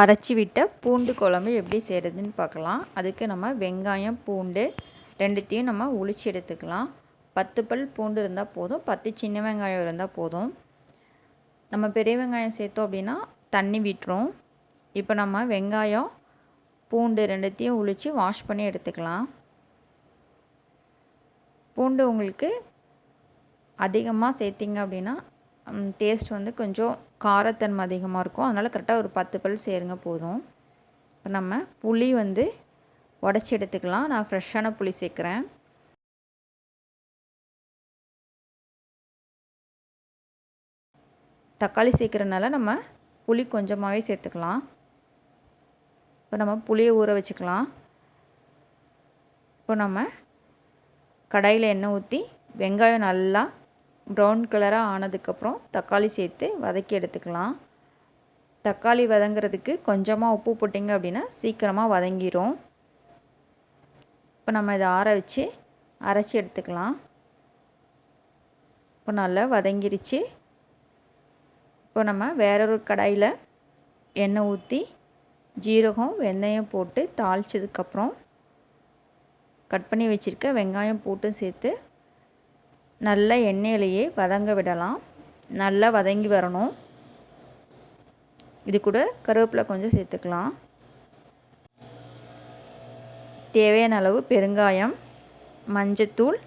அரைச்சி விட்ட பூண்டு குழம்பு எப்படி செய்கிறதுன்னு பார்க்கலாம். அதுக்கு நம்ம வெங்காயம் பூண்டு ரெண்டுத்தையும் நம்ம உளிச்சு எடுத்துக்கலாம். பத்து பல் பூண்டு இருந்தால் போதும் பத்து சின்ன வெங்காயம் இருந்தால் போதும். நம்ம பெரிய வெங்காயம் சேர்த்தோம் அப்படின்னா தண்ணி விட்டுரும். இப்போ நம்ம வெங்காயம் பூண்டு ரெண்டுத்தையும் உளித்து வாஷ் பண்ணி எடுத்துக்கலாம். பூண்டு உங்களுக்கு அதிகமாக சேர்த்திங்க அப்படின்னா டேஸ்ட் வந்து கொஞ்சம் காரத்தன்மை அதிகமாக இருக்கும். அதனால் கரெக்டாக ஒரு பத்து பல் சேருங்க போதும். இப்போ நம்ம புளி வந்து உடச்சி எடுத்துக்கலாம். நான் ஃப்ரெஷ்ஷான புளி சேர்க்குறேன். தக்காளி சேர்க்குறதுனால நம்ம புளி கொஞ்சமாகவே சேர்த்துக்கலாம். இப்போ நம்ம புளியை ஊற வச்சுக்கலாம். இப்போ நம்ம கடாயில் எண்ணெய் ஊற்றி வெங்காயம் நல்லா ப்ரௌன் கலராக ஆனதுக்கப்புறம் தக்காளி சேர்த்து வதக்கி எடுத்துக்கலாம். தக்காளி வதங்கிறதுக்கு கொஞ்சமாக உப்பு போட்டிங்க அப்படின்னா சீக்கிரமாக வதங்கிடும் இப்போ நம்ம இதை ஆற வச்சு அரைச்சி எடுத்துக்கலாம். இப்போ நல்லா வதங்கிருச்சு. இப்போ நம்ம வேறொரு கடாயில் எண்ணெய் ஊற்றி ஜீரகம் வெந்தயம் போட்டு தாளித்ததுக்கப்புறம் கட் பண்ணி வச்சுருக்க வெங்காயம் போட்டு சேர்த்து நல்ல எண்ணெயிலேயே வதங்க விடலாம். நல்லா வதங்கி வரணும். இது கூட கருவேப்பிலை கொஞ்சம் சேர்த்துக்கலாம். தேவையான அளவு பெருங்காயம் மஞ்சத்தூள்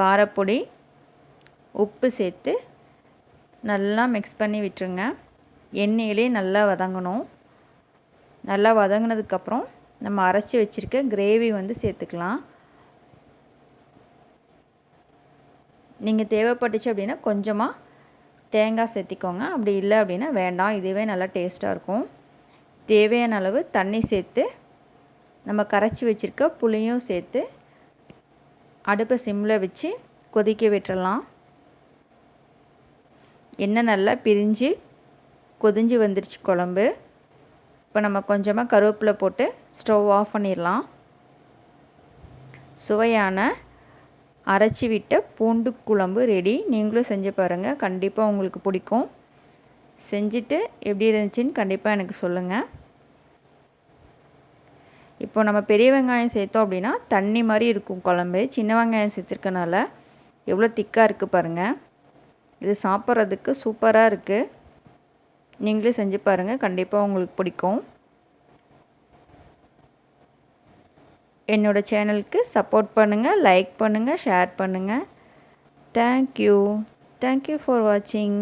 காரப்பொடி உப்பு சேர்த்து நல்லா மிக்ஸ் பண்ணி விட்டுருங்க. எண்ணெயிலே நல்லா வதங்கணும். நல்லா வதங்கினதுக்கப்புறம் நம்ம அரைச்சி வச்சுருக்க கிரேவி வந்து சேர்த்துக்கலாம். நீங்கள் தேவைப்பட்டுச்சு அப்படின்னா கொஞ்சமாக தேங்காய் சேர்த்திக்கோங்க. அப்படி இல்லை அப்படின்னா வேண்டாம். இதுவே நல்லா டேஸ்ட்டாக இருக்கும். தேவையான அளவு தண்ணி சேர்த்து நம்ம கரைச்சி வச்சுருக்க புளியும் சேர்த்து அடுப்பை சிம்மில் வச்சு கொதிக்க விட்டுறலாம். எண்ணெய் நல்லா பிரிஞ்சு கொதிஞ்சு வந்துருச்சு குழம்பு. இப்போ நம்ம கொஞ்சமாக கருவேப்பிலை போட்டு ஸ்டவ் ஆஃப் பண்ணிடலாம் சுவையான அரைச்சி விட்ட பூண்டு குழம்பு ரெடி நீங்களும் செஞ்சு பாருங்கள் கண்டிப்பாக உங்களுக்கு பிடிக்கும். செஞ்சுட்டு எப்படி இருந்துச்சுன்னு கண்டிப்பாக எனக்கு சொல்லுங்கள் இப்போ நம்ம பெரிய வெங்காயம் சேர்த்தோம் அப்படின்னா தண்ணி மாதிரி இருக்கும் குழம்பு. சின்ன வெங்காயம் சேர்த்துருக்கனால எவ்வளோ திக்காக இருக்குது பாருங்கள் இது சாப்பிட்றதுக்கு சூப்பராக இருக்குது நீங்களே செஞ்சு பாருங்கள் கண்டிப்பாக உங்களுக்கு பிடிக்கும். என்னோடய சேனலுக்கு சப்போர்ட் பண்ணுங்கள் லைக் பண்ணுங்கள் ஷேர் பண்ணுங்கள் தேங்க்யூ தேங்க்யூ ஃபார் வாட்சிங்